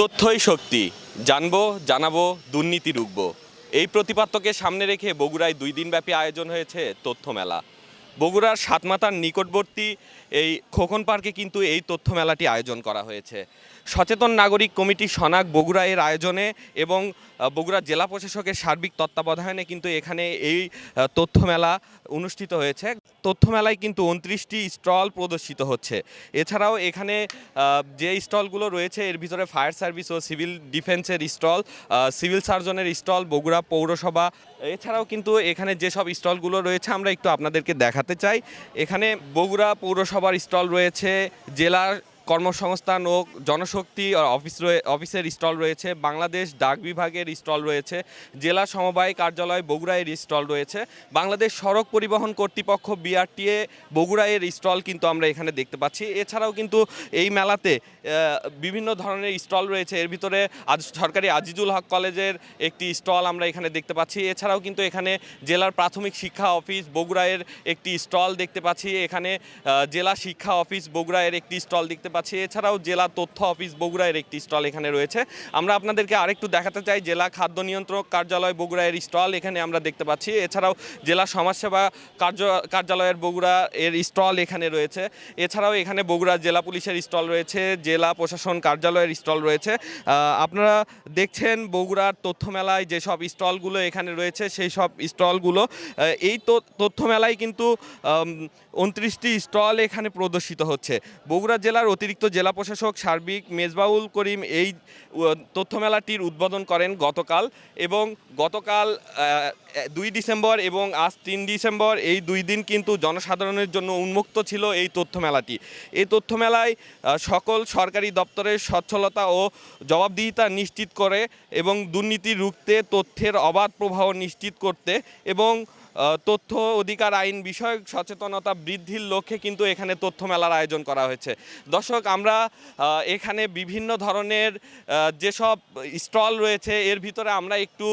তথ্যই শক্তি। জানব, জানাব, দুর্নীতি রুখবো। এই প্রতিপাদ্যকে সামনে রেখে বগুড়ায় দুই দিনব্যাপী আয়োজন হয়েছে তথ্য মেলা। বগুড়ার সাতমাতার নিকটবর্তী এই খোকন পার্কে কিন্তু এই তথ্য মেলাটি আয়োজন করা হয়েছে। সচেতন নাগরিক কমিটি সনাক বগুড়া এর আয়োজনে এবং বগুড়া জেলা প্রশাসকের সার্বিক তত্ত্বাবধানে কিন্তু এখানে এই তথ্য মেলা অনুষ্ঠিত হয়েছে। তথ্য মেলায় কিন্তু উনত্রিশটি স্টল প্রদর্শিত হচ্ছে। এছাড়াও এখানে যে স্টলগুলো রয়েছে, এর ভিতরে ফায়ার সার্ভিস ও সিভিল ডিফেন্সের স্টল সিভিল সার্জনের স্টল, বগুড়া পৌরসভা। এছাড়াও কিন্তু এখানে যেসব স্টলগুলো রয়েছে, আমরা একটু আপনাদেরকে দেখাতে চাই। এখানে বগুড়া পৌরসভার স্টল রয়েছে জেলার কর্মসংস্থান ও জনশক্তি অফিস অফিসের স্টল রয়েছে, বাংলাদেশ ডাক বিভাগের স্টল রয়েছে, জেলা সমবায় কার্যালয় বগুড়ায়ের স্টল রয়েছে, বাংলাদেশ সড়ক পরিবহন কর্তৃপক্ষ বিআরটিএ বগুড়ায়ের স্টল কিন্তু আমরা এখানে দেখতে পাচ্ছি। এছাড়াও কিন্তু এই মেলাতে বিভিন্ন ধরনের স্টল রয়েছে। এর ভিতরে আজ, সরকারি আজিজুল হক কলেজের একটি স্টল আমরা এখানে দেখতে পাচ্ছি। এছাড়াও কিন্তু এখানে জেলার প্রাথমিক শিক্ষা অফিস বগুড়ায়ের একটি স্টল দেখতে পাচ্ছি। এখানে জেলা শিক্ষা অফিস বগুড়ায়ের একটি স্টল দেখতে পাচ্ছি। এছাড়াও জেলা তথ্য অফিস বগুড়ায়ের একটি স্টল এখানে রয়েছে। আমরা আপনাদেরকে আরেকটু দেখাতে চাই, জেলা খাদ্য নিয়ন্ত্রক কার্যালয় বগুড়ায়ের স্টল এখানে আমরা দেখতে পাচ্ছি। এছাড়াও জেলা সমাজসেবা কার্য, কার্যালয়ের বগুড়া এর স্টল এখানে রয়েছে। এছাড়াও এখানে বগুড়া জেলা পুলিশের স্টল রয়েছে, জেলা প্রশাসন কার্যালয়ের স্টল রয়েছে। আপনারা দেখছেন বগুড়ার তথ্য মেলায় যেসব স্টলগুলো এখানে রয়েছে সেই সব স্টলগুলো এই তথ্য মেলায় কিন্তু উনত্রিশটি স্টল এখানে প্রদর্শিত হচ্ছে। বগুড়া জেলার অতিরিক্ত জেলা প্রশাসক সার্বিক মেজবাউল করিম এই তথ্যমেলাটির উদ্বোধন করেন গতকাল এবং গতকাল দুই ডিসেম্বর এবং আজ তিন ডিসেম্বর এই দুই দিন কিন্তু জনসাধারণের জন্য উন্মুক্ত ছিল এই তথ্যমেলাটি। এই তথ্যমেলায় সকল সরকারি দপ্তরের সচ্ছলতা ও জবাবদিহিতা নিশ্চিত করে এবং দুর্নীতি রুখতে তথ্যের অবাধ প্রবাহ নিশ্চিত করতে এবং তথ্য অধিকার আইন বিষয়ক সচেতনতা বৃদ্ধির লক্ষ্যে কিন্তু এখানে তথ্য মেলার আয়োজন করা হয়েছে। দর্শক, আমরা এখানে বিভিন্ন ধরনের যেসব স্টল রয়েছে, এর ভিতরে আমরা একটু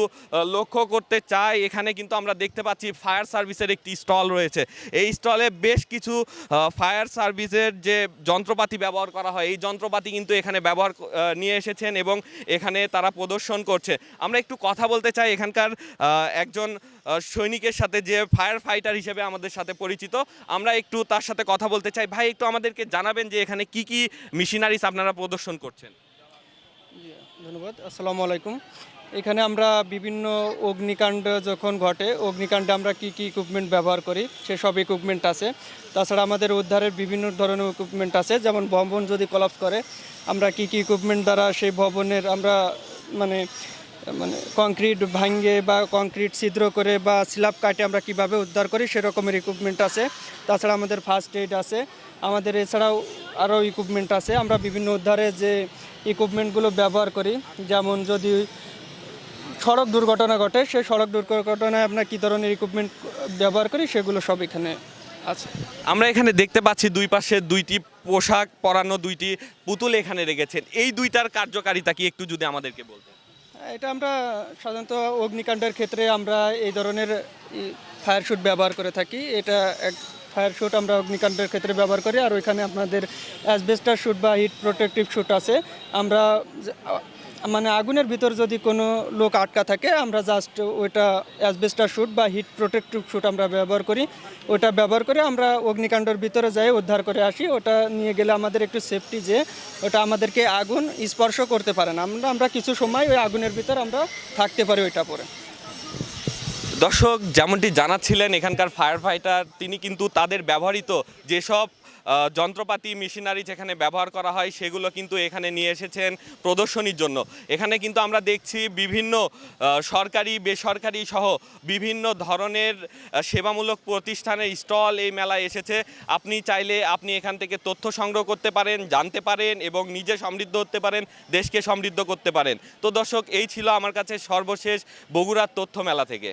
লক্ষ্য করতে চাই। এখানে কিন্তু আমরা দেখতে পাচ্ছি ফায়ার সার্ভিসের একটি স্টল রয়েছে। এই স্টলে বেশ কিছু ফায়ার সার্ভিসের যে যন্ত্রপাতি ব্যবহার করা হয়, এই যন্ত্রপাতি কিন্তু এখানে ব্যবহার নিয়ে এসেছেন এবং এখানে তারা প্রদর্শন করছে। আমরা একটু কথা বলতে চাই। এখানকার একজন সৈনিকের সাথে যে ফায়ার ফাইটার হিসেবে আমাদের সাথে পরিচিত। আমরা একটু তার সাথে কথা বলতে চাই। ভাই, একটু আমাদেরকে জানাবেন যে এখানে কি কি মেশিনারিজ আপনারা প্রদর্শন করছেন। ধন্যবাদ, আসসালামু আলাইকুম। এখানে আমরা বিভিন্ন অগ্নিকাণ্ড যখন ঘটে, অগ্নিকাণ্ডে আমরা কি কি ইকুইপমেন্ট ব্যবহার করি সেসব ইকুইপমেন্ট আছে। তাছাড়া আমাদের উদ্ধারের বিভিন্ন ধরনের ইকুইপমেন্ট আছে। যেমন ভবন যদি কলাপস করে, আমরা কি কি ইকুইপমেন্ট দ্বারা সেই ভবনের আমরা মানে মানে কংক্রিট ভাঙ্গে বা কংক্রিট ছিদ্র করে বা স্ল্যাব কাটে আমরা কীভাবে উদ্ধার করি সেরকমের ইকুইপমেন্ট আছে। তাছাড়া আমাদের ফার্স্ট এইড আছে। আমাদের এছাড়াও আরও ইকুইপমেন্ট আছে। আমরা বিভিন্ন উদ্ধারে যে ইকুইপমেন্টগুলো ব্যবহার করি, যেমন যদি সড়ক দুর্ঘটনা ঘটে, সেই সড়ক দুর্ঘটনায় আমরা কী ধরনের ইকুইপমেন্ট ব্যবহার করি সেগুলো সব এখানে আছে। আমরা এখানে দেখতে পাচ্ছি দুই পাশে দুইটি পোশাক পরানো দুইটি পুতুল এখানে রেখেছেন। এই দুইটার কার্যকারিতা কি একটু যদি আমাদেরকে বলতেন? এটা আমরা সাধারণত অগ্নিকাণ্ডের ক্ষেত্রে আমরা এই ধরনের ফায়ার শুট ব্যবহার করে থাকি। এটা এক ফায়ার শুট আমরা অগ্নিকাণ্ডের ক্ষেত্রে ব্যবহার করি। আর ওইখানে আপনাদের অ্যাসবেস্টার শ্যুট বা হিট প্রোটেক্টিভ শ্যুট আছে। আমরা মানে আগুনের ভিতর যদি কোনো লোক আটকা থাকে, আমরা জাস্ট ওইটা অ্যাসবেস্টার শ্যুট বা হিট প্রোটেক্টিভ শুট আমরা ব্যবহার করি। ওটা ব্যবহার করে আমরা অগ্নিকাণ্ডের ভিতরে যাই, উদ্ধার করে আসি। ওটা নিয়ে গেলে আমাদের একটু সেফটি যে, ওটা আমাদেরকে আগুন স্পর্শ করতে পারে না। আমরা আমরা কিছু সময় ওই আগুনের ভিতর আমরা থাকতে পারি ওইটা পরে। দর্শক, যেমনটি জানাচ্ছিলেন এখানকার ফায়ার ফাইটার তিনি কিন্তু তাদের ব্যবহৃত যেসব যন্ত্রপাতি, মেশিনারি যেখানে ব্যবহার করা হয়, সেগুলো কিন্তু এখানে নিয়ে এসেছেন প্রদর্শনীর জন্য। এখানে কিন্তু আমরা দেখছি বিভিন্ন সরকারি, বেসরকারি সহ বিভিন্ন ধরনের সেবামূলক প্রতিষ্ঠানের স্টল এই মেলায় এসেছে। আপনি চাইলে আপনি এখান থেকে তথ্য সংগ্রহ করতে পারেন, জানতে পারেন এবং নিজে সমৃদ্ধ হতে পারেন, দেশকে সমৃদ্ধ করতে পারেন। তো দর্শক, এই ছিল আমার কাছে সর্বশেষ বগুড়ার তথ্য মেলা থেকে।